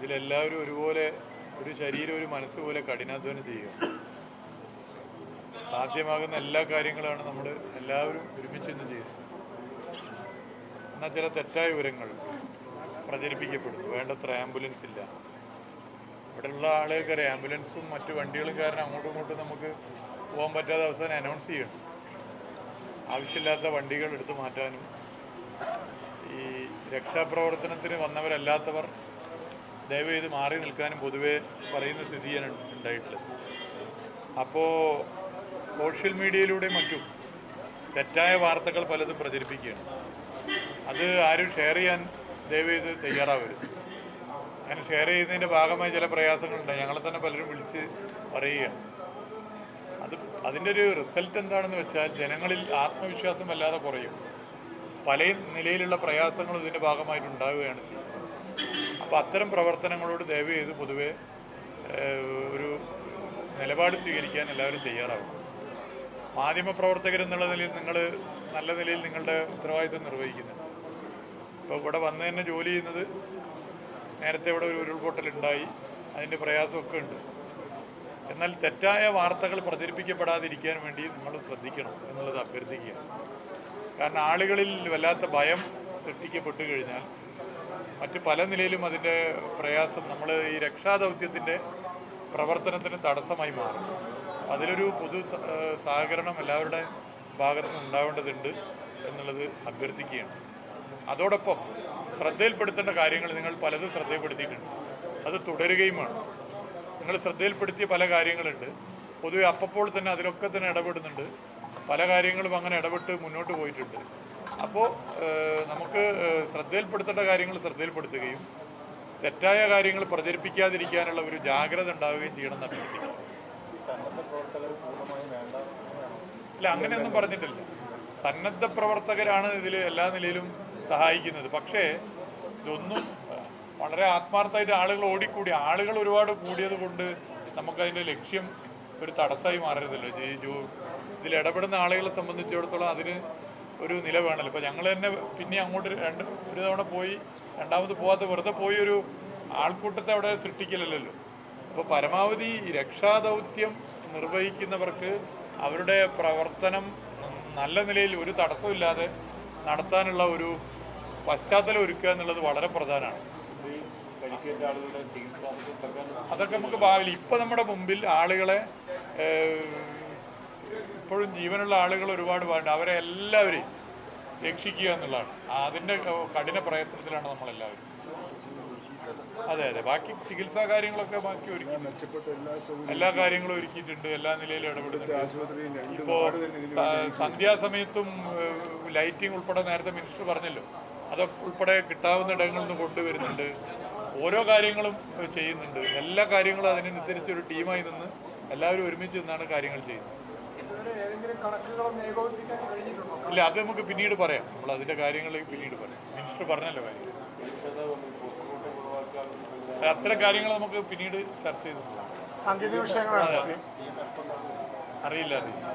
ഇതിലെല്ലാവരും ഒരുപോലെ ഒരു ശരീരം ഒരു മനസ്സ് പോലെ കഠിനാധ്വാനം ചെയ്യുക. സാധ്യമാകുന്ന എല്ലാ കാര്യങ്ങളാണ് നമ്മൾ എല്ലാവരും ഒരുമിച്ച് നിന്ന് ചെയ്യുന്നത്. എന്നാൽ ചില തെറ്റായ വിവരങ്ങൾ പ്രചരിപ്പിക്കപ്പെടുന്നു. വേണ്ടത്ര ആംബുലൻസ് ഇല്ല. ഇവിടെയുള്ള ആളുകൾക്കറി ആംബുലൻസും മറ്റു വണ്ടികളും കാരണം അങ്ങോട്ടും ഇങ്ങോട്ടും നമുക്ക് പോകാൻ പറ്റാത്ത അവസാനം അനൗൺസ് ചെയ്യണം. ആവശ്യമില്ലാത്ത വണ്ടികൾ എടുത്തു മാറ്റാനും ഈ രക്ഷാപ്രവർത്തനത്തിന് വന്നവരല്ലാത്തവർ ദയവ് ചെയ്ത് മാറി നിൽക്കാനും പൊതുവേ പറയുന്ന സ്ഥിതിയാണ് ഉണ്ടായിട്ടുള്ളത് അപ്പോൾ സോഷ്യൽ മീഡിയയിലൂടെ മറ്റും തെറ്റായ വാർത്തകൾ പലതും പ്രചരിപ്പിക്കുകയാണ്. അത് ആരും ഷെയർ ചെയ്യാൻ ദയവ് ചെയ്ത് തയ്യാറാവരുത്. അങ്ങനെ ഷെയർ ചെയ്യുന്നതിന്റെ ഭാഗമായി ചില പ്രയാസങ്ങളുണ്ട്. ഞങ്ങളെ തന്നെ പലരും വിളിച്ച് പറയുകയാണ്. അത് അതിന്റെ ഒരു റിസൾട്ട് എന്താണെന്ന് വെച്ചാൽ ജനങ്ങളിൽ ആത്മവിശ്വാസം വല്ലാതെ കുറയും. പല നിലയിലുള്ള പ്രയാസങ്ങളും ഇതിന്റെ ഭാഗമായിട്ട് ഉണ്ടാവുകയാണ് ചെയ്യുന്നത്. അപ്പോൾ അത്തരം പ്രവർത്തനങ്ങളോട് ദയവ് ചെയ്ത് പൊതുവെ ഒരു നിലപാട് സ്വീകരിക്കാൻ എല്ലാവരും തയ്യാറാവും മാധ്യമപ്രവർത്തകരെന്നുള്ള നിലയിൽ നിങ്ങൾ നല്ല നിലയിൽ നിങ്ങളുടെ ഉത്തരവാദിത്വം നിർവഹിക്കുന്നുണ്ട്. ഇപ്പോൾ ഇവിടെ വന്ന് തന്നെ ജോലി ചെയ്യുന്നത് നേരത്തെ ഇവിടെ ഒരു ഉരുൾപൊട്ടൽ ഉണ്ടായി അതിന്റെ പ്രയാസമൊക്കെ ഉണ്ട്. എന്നാൽ തെറ്റായ വാർത്തകൾ പ്രചരിപ്പിക്കപ്പെടാതിരിക്കാൻ വേണ്ടി നമ്മൾ ശ്രദ്ധിക്കണം എന്നുള്ളത് അഭ്യർത്ഥിക്കുക കാരണം ആളുകളിൽ വല്ലാത്ത ഭയം സൃഷ്ടിക്കപ്പെട്ടു കഴിഞ്ഞാൽ മറ്റ് പല നിലയിലും അതിന്റെ പ്രയാസം നമ്മൾ ഈ രക്ഷാദൗത്യത്തിന്റെ പ്രവർത്തനത്തിന് തടസ്സമായി മാറും. അതിലൊരു പൊതു സഹകരണം എല്ലാവരുടെ ഭാഗത്തു ഉണ്ടാവേണ്ടതുണ്ട് എന്നുള്ളത് അഭ്യർത്ഥിക്കുകയാണ്. അതോടൊപ്പം ശ്രദ്ധയിൽപ്പെടുത്തേണ്ട കാര്യങ്ങൾ നിങ്ങൾ പലതും ശ്രദ്ധയിൽപ്പെടുത്തിയിട്ടുണ്ട്. അത് തുടരുകയുമാണ്. നിങ്ങൾ ശ്രദ്ധയിൽപ്പെടുത്തിയ പല കാര്യങ്ങളുണ്ട്. പൊതുവെ അപ്പപ്പോൾ തന്നെ അതിലൊക്കെ തന്നെ ഇടപെടുന്നുണ്ട്. പല കാര്യങ്ങളും അങ്ങനെ ഇടപെട്ട് മുന്നോട്ട് പോയിട്ടുണ്ട്. അപ്പോൾ നമുക്ക് ശ്രദ്ധയിൽപ്പെടുത്തേണ്ട കാര്യങ്ങൾ ശ്രദ്ധയിൽപ്പെടുത്തുകയും തെറ്റായ കാര്യങ്ങൾ പ്രചരിപ്പിക്കാതിരിക്കാനുള്ള ഒരു ജാഗ്രത ഉണ്ടാവുകയും ചെയ്യണം എന്ന് അഭ്യർത്ഥിക്കുന്നു ഇല്ല അങ്ങനെയൊന്നും പറഞ്ഞിട്ടില്ല. സന്നദ്ധ പ്രവർത്തകരാണ് ഇതിൽ എല്ലാ നിലയിലും സഹായിക്കുന്നത്. പക്ഷേ ഇതൊന്നും വളരെ ആത്മാർത്ഥമായിട്ട് ആളുകൾ ഓടിക്കൂടി. ആളുകൾ ഒരുപാട് കൂടിയത് കൊണ്ട് നമുക്കതിന്റെ ലക്ഷ്യം ഒരു തടസ്സമായി മാറരുതല്ലോ. ഇതിൽ ഇടപെടുന്ന ആളുകളെ സംബന്ധിച്ചിടത്തോളം അതിന് ഒരു നില വേണമല്ലോ ഇപ്പോൾ ഞങ്ങൾ തന്നെ പിന്നെ അങ്ങോട്ട് രണ്ട് ഒരു തവണ പോയി രണ്ടാമത് പോകാത്ത വെറുതെ പോയി ഒരു ആൾക്കൂട്ടത്തെ അവിടെ സൃഷ്ടിക്കില്ലല്ലോ അപ്പോൾ പരമാവധി രക്ഷാദൗത്യം നിർവഹിക്കുന്നവർക്ക് അവരുടെ പ്രവർത്തനം നല്ല നിലയിൽ ഒരു തടസ്സമില്ലാതെ നടത്താനുള്ള ഒരു പശ്ചാത്തലം ഒരുക്കുക എന്നുള്ളത് വളരെ പ്രധാനമാണ്. അതൊക്കെ നമുക്ക് ഭാവിയിൽ ഇപ്പം നമ്മുടെ മുമ്പിൽ ആളുകളെ ഇപ്പോഴും ജീവനുള്ള ആളുകൾ ഒരുപാട് വേണ്ട അവരെ എല്ലാവരെയും രക്ഷിക്കുക എന്നുള്ളതാണ്. അതിന്റെ കഠിന പ്രയത്നത്തിലാണ് നമ്മളെല്ലാവരും. അതെ അതെ. ബാക്കി ചികിത്സാ കാര്യങ്ങളൊക്കെ ബാക്കി ഒരുക്കി. എല്ലാ കാര്യങ്ങളും ഒരുക്കിയിട്ടുണ്ട്. എല്ലാ നിലയിലും ഇടപെടുന്നുണ്ട്. ഇപ്പോൾ സന്ധ്യാസമയത്തും ലൈറ്റിംഗ് ഉൾപ്പെടെ നേരത്തെ മിനിസ്റ്റർ പറഞ്ഞല്ലോ. അതൊക്കെ ഉൾപ്പെടെ കിട്ടാവുന്ന ഇടങ്ങളിൽ നിന്ന് കൊണ്ടുവരുന്നുണ്ട്. ഓരോ കാര്യങ്ങളും ചെയ്യുന്നുണ്ട്. എല്ലാ കാര്യങ്ങളും അതിനനുസരിച്ച് ഒരു ടീമായി നിന്ന് എല്ലാവരും ഒരുമിച്ച് നിന്നാണ് കാര്യങ്ങൾ ചെയ്യുന്നത്. ഇല്ല അത് നമുക്ക് പിന്നീട് പറയാം. നമ്മൾ അതിന്റെ കാര്യങ്ങൾ പിന്നീട് പറയാം. മിനിസ്റ്റർ പറഞ്ഞല്ലോ കാര്യം. അത്തരം കാര്യങ്ങൾ നമുക്ക് പിന്നീട് ചർച്ച ചെയ്തു. അറിയില്ല അറിയില്ല